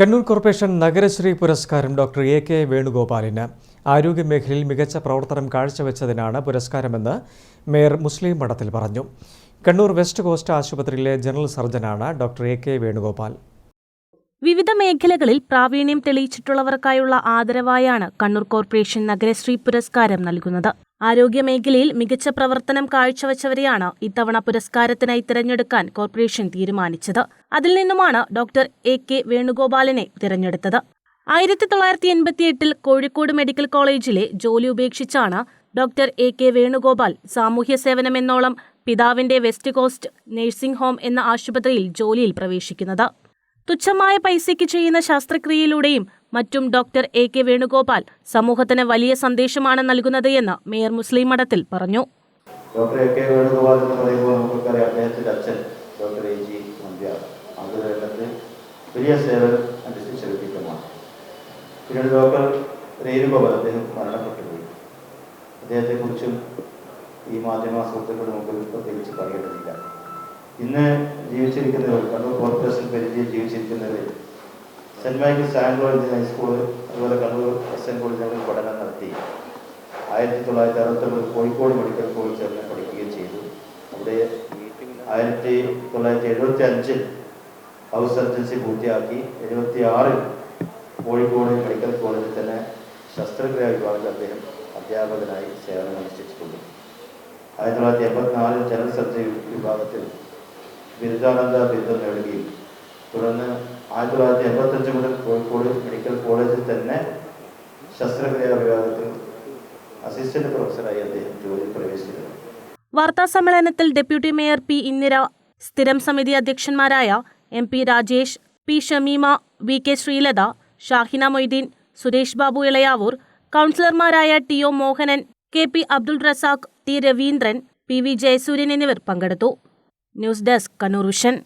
Kannur corporation Nagarashree പുരസ്കാരം doctor A K വേണുഗോപാലിന്. ആരോഗ്യമേഖലയിൽ മികച്ച പ്രവർത്തനം കാഴ്ചവെച്ചതിനാണ് പുരസ്കാരമെന്ന് മേയർ മുസ്ലിം മഠത്തിൽ പറഞ്ഞു. കണ്ണൂർ വെസ്റ്റ് കോസ്റ്റ് ആശുപത്രിയിലെ ജനറൽ സർജനാണ് ഡോക്ടർ എ കെ വേണുഗോപാൽ. വിവിധ മേഖലകളിൽ പ്രാവീണ്യം തെളിയിച്ചിട്ടുള്ളവർക്കായുള്ള ആദരവായാണ് കണ്ണൂർ കോർപ്പറേഷൻ നഗരശ്രീ പുരസ്കാരം നൽകുന്നത്. ആരോഗ്യമേഖലയിൽ മികച്ച പ്രവർത്തനം കാഴ്ചവെച്ചവരെയാണ് ഇത്തവണ പുരസ്കാരത്തിനായി തിരഞ്ഞെടുക്കാൻ കോർപ്പറേഷൻ തീരുമാനിച്ചത്. അതിൽ നിന്നുമാണ് ഡോക്ടർ എ കെ വേണുഗോപാലിനെ തിരഞ്ഞെടുത്തത്. ആയിരത്തി തൊള്ളായിരത്തി എൺപത്തിയെട്ടിൽ കോഴിക്കോട് മെഡിക്കൽ കോളേജിലെ ജോലി ഉപേക്ഷിച്ചാണ് ഡോക്ടർ എ കെ വേണുഗോപാൽ സാമൂഹ്യ സേവനമെന്നോളം പിതാവിന്റെ വെസ്റ്റ് കോസ്റ്റ് നഴ്സിംഗ് ഹോം എന്ന ആശുപത്രിയിൽ ജോലിയിൽ പ്രവേശിക്കുന്നത്. തുച്ഛമായ പൈസയ്ക്ക് ചെയ്യുന്ന ശസ്ത്രക്രിയയിലൂടെയും മറ്റും ഡോക്ടർ എ കെ വേണുഗോപാൽ സമൂഹത്തിന് വലിയ സന്ദേശമാണ് നൽകുന്നത് എന്ന് മേയർ മുസ്ലിം മഠത്തിൽ പറഞ്ഞു. ഡോക്ടർ വേണുഗോപാൽ അച്ഛൻ ഡോക്ടർ വലിയ അദ്ദേഹത്തെക്കുറിച്ചും ഈ മാധ്യമ സുഹൃത്തുക്കളുടെ മുമ്പിൽ പ്രത്യേകിച്ച് പറയേണ്ടതില്ല. ഇന്ന് ജീവിച്ചിരിക്കുന്നവർ കണ്ണൂർ കോർപ്പറേഷൻ പരിധിയിൽ ജീവിച്ചിരിക്കുന്നവർ Saint Michael's Anglo Indian high school അതുപോലെ കണ്ണൂർ എസ് എൻ കോളേജുകളിൽ പഠനം നടത്തി. ആയിരത്തി തൊള്ളായിരത്തി അറുപത്തൊമ്പത് കോഴിക്കോട് മെഡിക്കൽ കോളേജ് ചേർന്ന് പഠിക്കുകയും ചെയ്തു. അവിടെ ആയിരത്തി തൊള്ളായിരത്തി എഴുപത്തി അഞ്ചിൽ ഹൗസ് സർജൻസി പൂർത്തിയാക്കി. എഴുപത്തി ആറിൽ കോഴിക്കോട് മെഡിക്കൽ കോളേജിൽ തന്നെ ശസ്ത്രക്രിയാ വിഭാഗത്തിൽ അദ്ദേഹം അധ്യാപകനായി സേവനം അനുഷ്ഠിച്ചിട്ടുണ്ട്. ആയിരത്തി തൊള്ളായിരത്തി എൺപത്തിനാലിൽ ജനറൽ സർജറി വിഭാഗത്തിൽ ബിരുദാനന്ദ ബിരുദം നേടുകയും തുടർന്ന് ആയിരത്തി തൊള്ളായിരത്തി എൺപത്തഞ്ച് മുതൽ കോഴിക്കോട് മെഡിക്കൽ കോളേജിൽ തന്നെ ശസ്ത്രക്രിയാ വിഭാഗത്തിൽ അസിസ്റ്റന്റ് പ്രൊഫസറായി അദ്ദേഹം ജോലിയിൽ പ്രവേശിച്ചിരുന്നു. വാർത്താ സമ്മേളനത്തിൽ ഡെപ്യൂട്ടി മേയർ പി ഇന്ദിര സ്ഥിരം സമിതി അധ്യക്ഷന്മാരായ M P Rajesh P Shameema V K Sreelatha Shahina Moideen Suresh Babu Elayavoor കൗൺസിലർമാരായ T O Mohanan K P Abdul Razak T Raveendran P V Jayasuryan എന്നിവർ പങ്കെടുത്തു. News desk Kannur vision.